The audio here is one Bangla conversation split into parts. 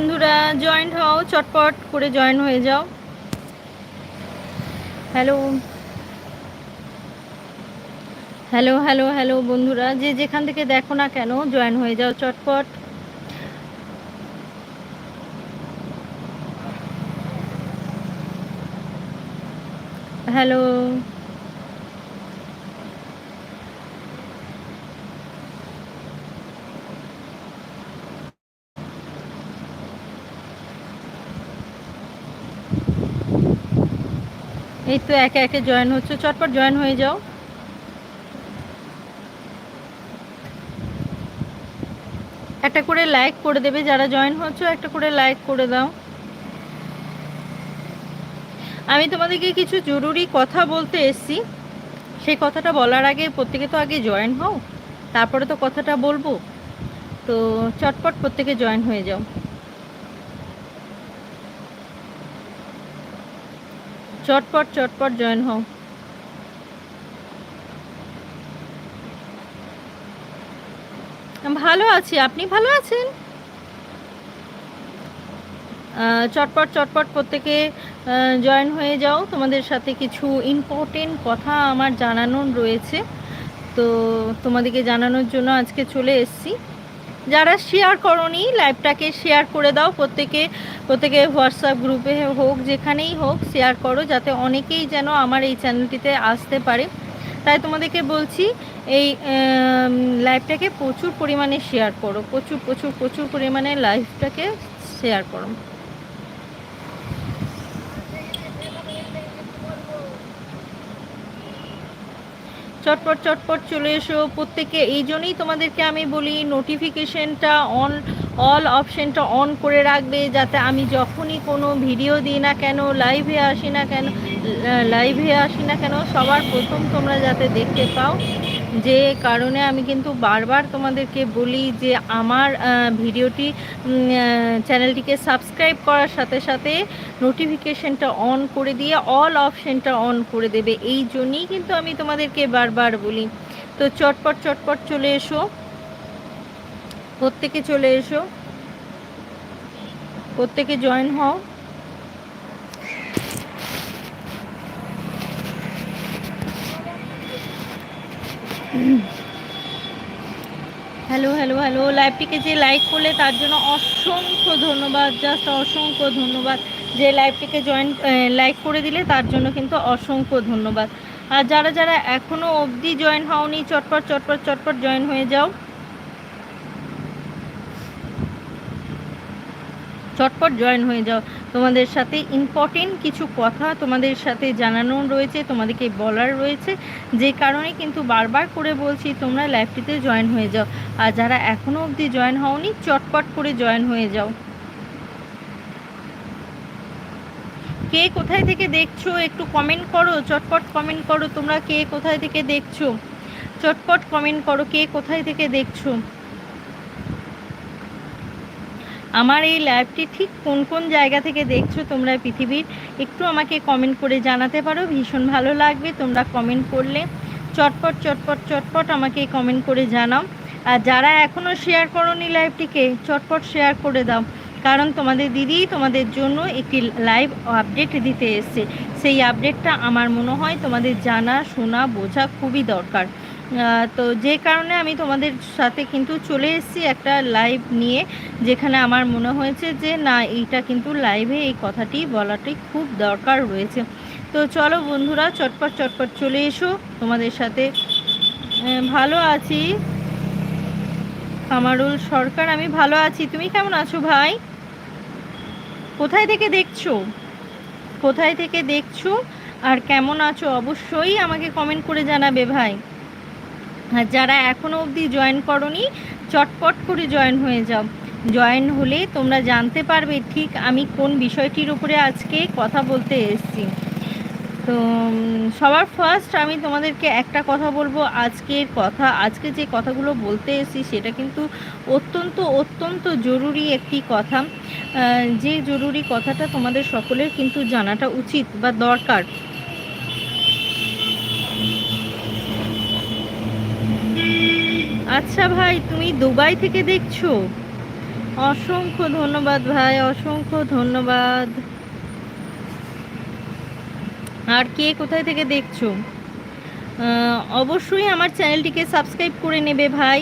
বন্ধুরা জয়েন্ট হও, চটপট করে জয়েন হয়ে যাও। হ্যালো হ্যালো হ্যালো হ্যালো বন্ধুরা, যে যেখান থেকে দেখো না কেন জয়েন হয়ে যাও চটপট। হ্যালো এই তো একে একে জয়েন হচ্ছে। চটপট জয়েন হয়ে যাও। একটা করে লাইক করে দেবে। যারা জয়েন হচ্ছে, একটা করে লাইক করে দাও। আমি তোমাদেরকে কিছু জরুরি কথা বলতে এসছি। সেই কথাটা বলার আগে, প্রত্যেকে তো আগে জয়েন হও। তারপরে তো কথাটা বলব। তো চটপট প্রত্যেকে জয়েন হয়ে যাও। চটপট চটপট জয়েন হও। ভালো আছি, আপনি ভালো আছেন? চটপট চটপট প্রত্যেকে জয়েন হয়ে যাও। তোমাদের সাথে কিছু ইম্পর্টেন্ট কথা আমার জানানোর রয়েছে। তো তোমাদেরকে জানানোর জন্য আজকে চলে এসেছি। যারা শেয়ার করনি লাইভটাকে শেয়ার করে দাও। প্রত্যেকে প্রত্যেকে হোয়াটসঅ্যাপ গ্রুপে হোক, যেখানেই হোক শেয়ার করো, যাতে অনেকেই যেন আমার এই চ্যানেলটিতে আসতে পারে। তাই তোমাদেরকে বলছি, এই লাইভটাকে প্রচুর পরিমাণে শেয়ার করো। প্রচুর প্রচুর প্রচুর পরিমাণে লাইভটাকে শেয়ার করো। চটপট চটপট চলে এসো। প্রত্যেকে এই জন্যই তোমাদেরকে আমি বলি নোটিফিকেশনটা অন অল অপশানটা অন করে রাখবে, যাতে আমি যখনই কোনো ভিডিও দিই না কেন লাইভে আসি না কেন লাইভে আসি না কেন, সবার প্রথম তোমরা যাতে দেখতে পাও। যে কারণে আমি কিন্তু বারবার তোমাদেরকে বলি যে আমার ভিডিওটি চ্যানেলটিকে সাবস্ক্রাইব করার সাথে সাথে নোটিফিকেশনটা অন করে দিয়ে অল অপশানটা অন করে দেবে। এই জন্যই কিন্তু আমি তোমাদেরকে বারবার বলি। তো চটপট চটপট চলে এসো। প্রত্যেকে চলে এসো। প্রত্যেকে জয়েন হও। হ্যালো হ্যালো হ্যালো লাইভটিকে যে লাইক করলে তার জন্য অসংখ্য ধন্যবাদ জাস্ট অসংখ্য ধন্যবাদ। যে লাইভটিকে জয়েন লাইক করে দিলে তার জন্য কিন্তু অসংখ্য ধন্যবাদ। আর যারা যারা এখনও অবধি জয়েন হওনি, চটপট চটপট চটপট জয়েন হয়ে যাও। চটপট জয়েন হয়ে যাও। তোমাদের সাথে ইম্পর্টেন্ট কিছু কথা তোমাদের সাথে জানানো রয়েছে, তোমাদেরকে বলার রয়েছে। যে কারণে কিন্তু বারবার করে বলছি, তোমরা লাইভটিতে জয়েন হয়ে যাও। আর যারা এখনও অবধি জয়েন হওনি, চটপট করে জয়েন হয়ে যাও। কে কোথায় থেকে দেখছ, একটু কমেন্ট করো, চটপট কমেন্ট করো, তোমরা কে কোথায় থেকে দেখছ? চটপট কমেন্ট করো, কে কোথায় থেকে দেখছ? আমার এই লাইভটি ঠিক কোন কোন জায়গা থেকে দেখছ তোমরা পৃথিবীর, একটু আমাকে কমেন্ট করে জানাতে পারো। ভীষণ ভালো লাগবে তোমরা কমেন্ট করলে। চটপট চটপট চটপট আমাকে কমেন্ট করে জানাও। আর যারা এখনও শেয়ার করনি লাইভটিকে চটপট শেয়ার করে দাও। কারণ তোমাদের দিদি তোমাদের জন্য একটি লাইভ আপডেট দিতে এসছে। সেই আপডেটটা আমার মনে হয় তোমাদের জানা, শোনা, বোঝা খুবই দরকার। তো যে কারণে আমি তোমাদের সাথে কিন্তু চলে এসেছি একটা লাইভ নিয়ে, যেখানে আমার মনে হয়েছে যে, না, এইটা কিন্তু লাইভে এই কথাটি বলাটাই খুব দরকার রয়েছে। তো চলো বন্ধুরা, চটপট চটপট চলে এসো। তোমাদের সাথে ভালো আছি। কামারুল সরকার, আমি ভালো আছি। তুমি কেমন আছো ভাই? কোথায় থেকে দেখছ? কোথায় থেকে দেখছ? আর কেমন আছো? অবশ্যই আমাকে কমেন্ট করে জানাবে ভাই। যারা এখনও অবধি জয়েন করনি, চটপট করে জয়েন হয়ে যাও। জয়েন হলে তোমরা জানতে পারবে ঠিক আমি কোন বিষয়টির উপরে আজকে কথা বলতে এসেছি। তো সবার ফার্স্ট আমি তোমাদেরকে একটা কথা বলব আজকের কথা। আজকে যে কথাগুলো বলতে এসেছি সেটা কিন্তু অত্যন্ত অত্যন্ত জরুরি একটি কথা। যে জরুরি কথাটা তোমাদের সকলের কিন্তু জানাটা উচিত বা দরকার। আচ্ছা ভাই, তুমি দুবাই থেকে দেখছ? অসংখ্য ধন্যবাদ ভাই, অসংখ্য ধন্যবাদ। আর কে কোথায় থেকে দেখছ? অবশ্যই আমার চ্যানেলটিকে সাবস্ক্রাইব করে নেবে ভাই,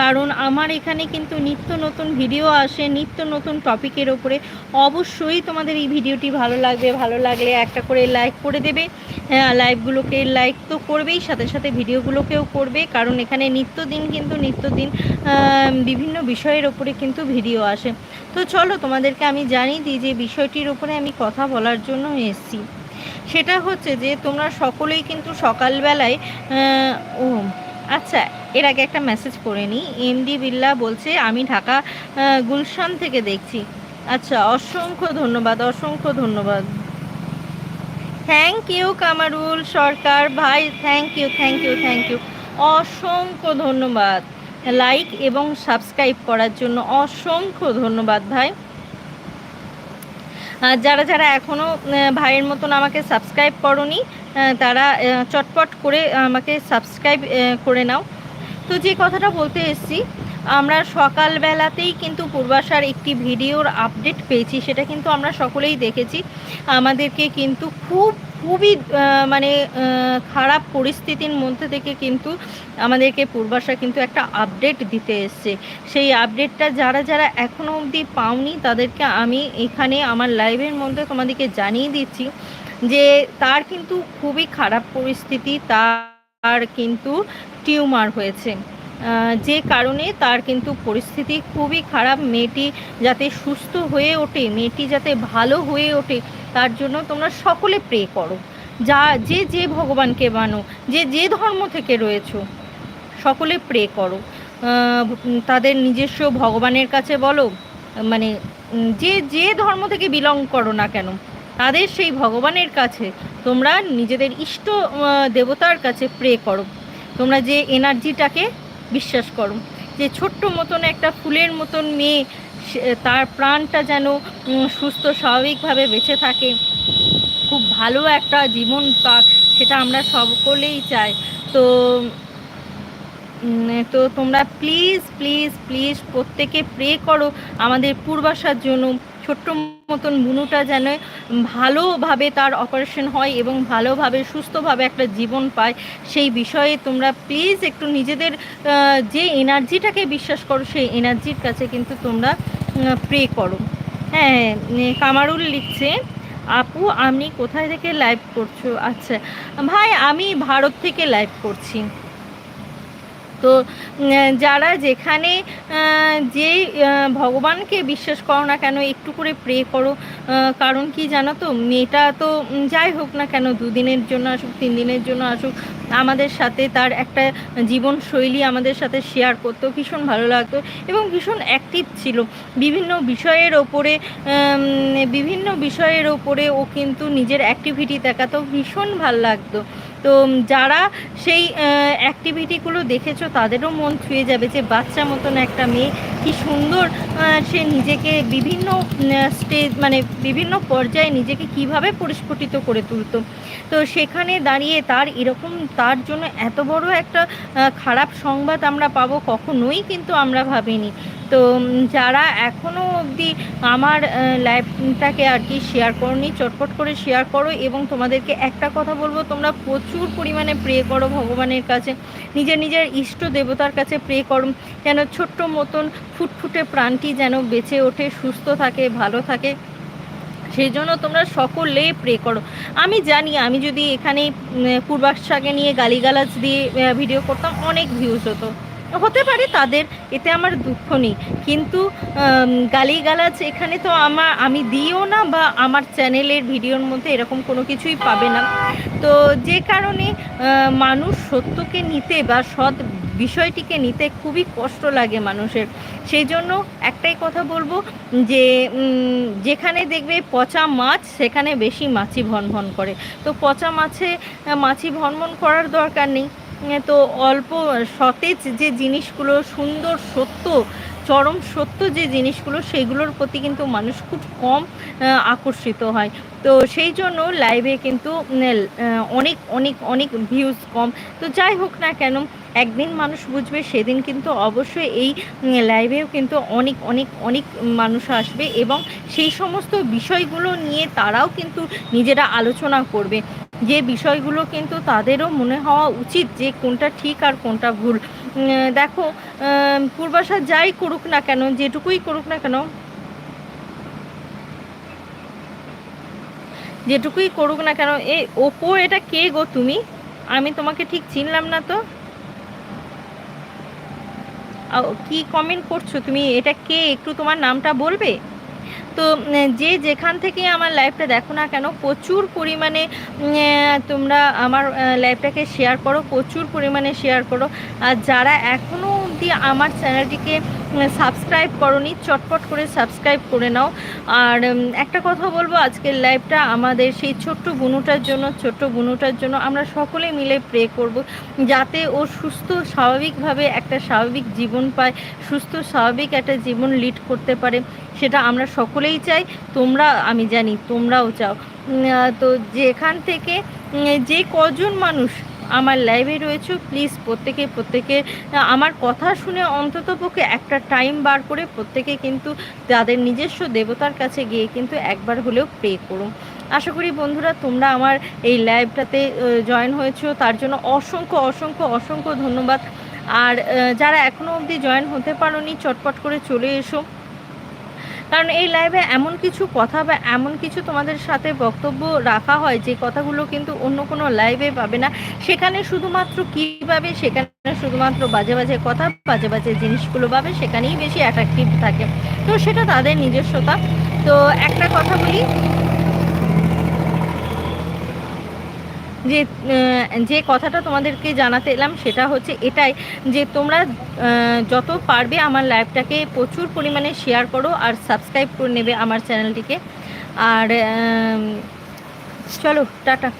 কারণ আমার এখানে কিন্তু নিত্য নতুন ভিডিও আসে, নিত্য নতুন টপিকের ওপরে। অবশ্যই তোমাদের এই ভিডিওটি ভালো লাগবে, ভালো লাগলে একটা করে লাইক করে দেবে। হ্যাঁ লাইভগুলোকে লাইক তো করবেই, সাথে সাথে ভিডিওগুলোকেও করবে, কারণ এখানে নিত্যদিন কিন্তু নিত্যদিন বিভিন্ন বিষয়ের ওপরে কিন্তু ভিডিও আসে। তো চলো তোমাদেরকে আমি জানিয়ে দিই যে বিষয়টির ওপরে আমি কথা বলার জন্য এসেছি। সেটা হচ্ছে যে তোমরা সকলেই কিন্তু সকালবেলায় ও আচ্ছা এর আগে একটা মেসেজ করে নিই। এমডি বিল্লা বলছে, আমি ঢাকা গুলশান থেকে দেখছি। আচ্ছা অসংখ্য ধন্যবাদ অসংখ্য ধন্যবাদ। Thank you Kamrul Sarkar. ভাই thank you thank you thank you অসংখ্য ধন্যবাদ। লাইক এবং সাবস্ক্রাইব করার জন্য অসংখ্য ধন্যবাদ, ভাই। যারা যারা এখনও ভাইয়ের মতন আমাকে সাবস্ক্রাইব করনি তারা চটপট করে আমাকে সাবস্ক্রাইব করে নাও। তো যে কথাটা বলতে এসেছি আমরা সকালবেলাতেই কিন্তু পূর্বাশার একটি ভিডিওর আপডেট পেয়েছি, সেটা কিন্তু আমরা সকলেই দেখেছি। আমাদেরকে কিন্তু খুব, খুবই মানে খারাপ পরিস্থিতির মধ্যে থেকে কিন্তু আমাদেরকে পূর্বাশা কিন্তু একটা আপডেট দিতে এসছে। সেই আপডেটটা যারা যারা এখনও অবধি পাওনি, তাদেরকে আমি এখানে আমার লাইভের মধ্যে তোমাদেরকে জানিয়ে দিচ্ছি যে তার কিন্তু খুবই খারাপ পরিস্থিতি, তার কিন্তু টিউমার হয়েছে। যে কারণে তার কিন্তু পরিস্থিতি খুবই খারাপ। মেয়েটি যাতে সুস্থ হয়ে ওঠে, মেয়েটি যাতে ভালো হয়ে ওঠে, তার জন্য তোমরা সকলে প্রে করো। যা, যে যে ভগবানকে মানো, যে যে ধর্ম থেকে রয়েছো, সকলে প্রে করো। তাদের নিজস্ব ভগবানের কাছে বলো মানে যে যে ধর্ম থেকে বিলং করো না কেন, তাদের সেই ভগবানের কাছে তোমরা নিজেদের ইষ্ট দেবতার কাছে প্রে করো। তোমরা যে এনার্জিটাকে বিশ্বাস করো। যে ছোট্ট মতন একটা ফুলের মতন মেয়ে তার প্রাণটা যেন সুস্থ স্বাভাবিকভাবে বেঁচে থাকে। খুব ভালো একটা জীবন পাক, সেটা আমরা সকলেই চাই। তো তো তোমরা প্লিজ প্লিজ প্লিজ প্রত্যেকে প্রে করো আমাদের পূর্বাশার জন্য। ছোট্ট মতন বুনুটা যেন ভালোভাবে তার অপারেশন হয় এবং ভালোভাবে, সুস্থভাবে একটা জীবন পায়, সেই বিষয়ে তোমরা প্লিজ একটু নিজেদের যে এনার্জিটাকে বিশ্বাস করো, সেই এনার্জির কাছে কিন্তু তোমরা প্রে করো। হ্যাঁ কামারুল লিখছে, আপু আমি কোথায় থেকে লাইভ করছ? আচ্ছা ভাই, আমি ভারত থেকে লাইভ করছি। তো যারা যেখানে যে ভগবানকে বিশ্বাস করো না কেন, একটু করে প্রে করো কারণ কি জানো তো, মেয়েটা তো যাই হোক না কেন, দুদিনের জন্য আসুক তিন দিনের জন্য আসুক, আমাদের সাথে তার একটা জীবনশৈলী আমাদের সাথে শেয়ার করতো, ভীষণ ভালো লাগতো এবং ভীষণ অ্যাক্টিভ ছিল। বিভিন্ন বিষয়ের ওপরে বিভিন্ন বিষয়ের ওপরে ও কিন্তু নিজের অ্যাক্টিভিটি দেখাতো, ভীষণ ভালো লাগতো। তো যারা সেই অ্যাক্টিভিটিগুলো দেখেছ, তাদেরও মন ছুঁয়ে যাবে যে বাচ্চা মতন একটা মেয়ে, কি সুন্দর সে নিজেকে বিভিন্ন স্টেজ মানে বিভিন্ন পর্যায়ে নিজেকে কীভাবে পরিস্ফুটিত করে তুলতো। তো সেখানে দাঁড়িয়ে তার এরকম, তার জন্য এত বড় একটা খারাপ সংবাদ আমরা পাবো কখনোই কিন্তু আমরা ভাবিনি। তো যারা এখনও অবধি আমার লাইফটাকে আর কি শেয়ার করনি, চটপট করে শেয়ার করো এবং তোমাদেরকে একটা কথা বলব, তোমরা প্রচুর পরিমাণে প্রে করো ভগবানের কাছে, নিজের নিজের ইষ্ট দেবতার কাছে প্রে করো, যেন ছোট্ট মতন ফুটফুটে প্রাণটি যেন বেঁচে ওঠে, সুস্থ থাকে, ভালো থাকে। সেই জন্য তোমরা সকলে প্রে করো। আমি জানি, আমি যদি এখানে পূর্বাশাকে নিয়ে গালিগালাজ দিয়ে ভিডিও করতাম, অনেক ভিউজ হতো। হতে পারে তাদের, এতে আমার দুঃখ নেই। কিন্তু গালিগালাজ এখানে তো আমার আমি দিও না বা আমার চ্যানেলের ভিডিওর মধ্যে এরকম কোনো কিছুই পাবে না। তো যে কারণে মানুষ সত্যকে নিতে বা সৎ বিষয়টিকে নিতে খুবই কষ্ট লাগে মানুষের। সেই জন্য একটাই কথা বলব যে যেখানে দেখবে পচা মাছ, সেখানে বেশি মাছি ভনভন করে। তো পচা মাছে, মাছি ভনভন করার দরকার নেই। তো অল্প সতেজ যে জিনিসগুলো, সুন্দর সত্য, চরম সত্য যে জিনিসগুলো, সেগুলোর প্রতি কিন্তু মানুষ খুব কম আকর্ষিত হয়। তো সেই জন্য লাইভে কিন্তু অনেক অনেক অনেক ভিউজ কম। তো যাই হোক না কেন, একদিন মানুষ বুঝবে, সেদিন কিন্তু অবশ্যই এই লাইভেও কিন্তু অনেক অনেক অনেক মানুষ আসবে এবং সেই সমস্ত বিষয়গুলো নিয়ে তারাও কিন্তু নিজেরা আলোচনা করবে। যে বিষয়গুলো কিন্তু তাদেরও মনে হওয়া উচিত যে কোনটা ঠিক আর কোনটা ভুল। দেখো পূর্বাশা যাই করুক না কেন, যেটুকুই করুক না কেন, যেটুকুই করুক না কেন এই ওপো, এটা কে গো তুমি? আমি তোমাকে ঠিক চিনলাম না তো? কি কমেন্ট করছ তুমি? এটা কে? একটু তোমার নামটা বলবে? তো যে যেখান থেকে আমার লাইভটা দেখো না কেন, প্রচুর পরিমাণে তোমরা আমার লাইভটাকে শেয়ার করো, প্রচুর পরিমাণে শেয়ার করো। আর যারা এখনও অবধি আমার চ্যানেলটিকে সাবস্ক্রাইব করনি, চটপট করে সাবস্ক্রাইব করে নাও। আর একটা কথা বলব, আজকের লাইভটা আমাদের সেই ছোট্ট বুনুটার জন্য, ছোট্ট বুনুটার জন্য আমরা সকলে মিলে প্রে করব, যাতে ও সুস্থ, স্বাভাবিকভাবে একটা স্বাভাবিক জীবন পায়, সুস্থ, স্বাভাবিক একটা জীবন লিড করতে পারে। সেটা আমরা সকলেই চাই, তোমরা, আমি জানি, তোমরাও চাও। তো যেখান থেকে যে কজন মানুষ আমার লাইভে রয়েছে। প্লিজ প্রত্যেকে প্রত্যেকে, আমার কথা শুনে অন্তত পক্ষে একটা টাইম বার করে প্রত্যেকে কিন্তু তাদের নিজস্ব দেবতার কাছে গিয়ে কিন্তু একবার হলেও প্রে করুন। আশা করি বন্ধুরা, তোমরা আমার এই লাইভটাতে জয়েন হয়েছো। তার জন্য অসংখ্য অসংখ্য অসংখ্য ধন্যবাদ। আর যারা এখনও অবধি জয়েন হতে পারো চটপট করে চলে এসো। কারণ এই লাইভে এমন কিছু কথা বা এমন কিছু তোমাদের সাথে বক্তব্য রাখা হয় যে কথাগুলো কিন্তু অন্য কোনো লাইভে পাবে না। সেখানে শুধুমাত্র কীভাবে সেখানে শুধুমাত্র বাজে বাজে কথা, বাজে বাজে জিনিসগুলো পাবে, সেখানেই বেশি অ্যাট্রাকটিভ থাকে। তো সেটা তাদের নিজস্বতা। তো একটা কথা বলি যে যে কথাটা তোমাদেরকে জানাতে এলাম সেটা হচ্ছে এটাই যে তোমরা যত পারবে আমার লাইভটাকে প্রচুর পরিমাণে শেয়ার করো আর সাবস্ক্রাইব করে নেবে আমার চ্যানেলটিকে আর চলো, টাটা।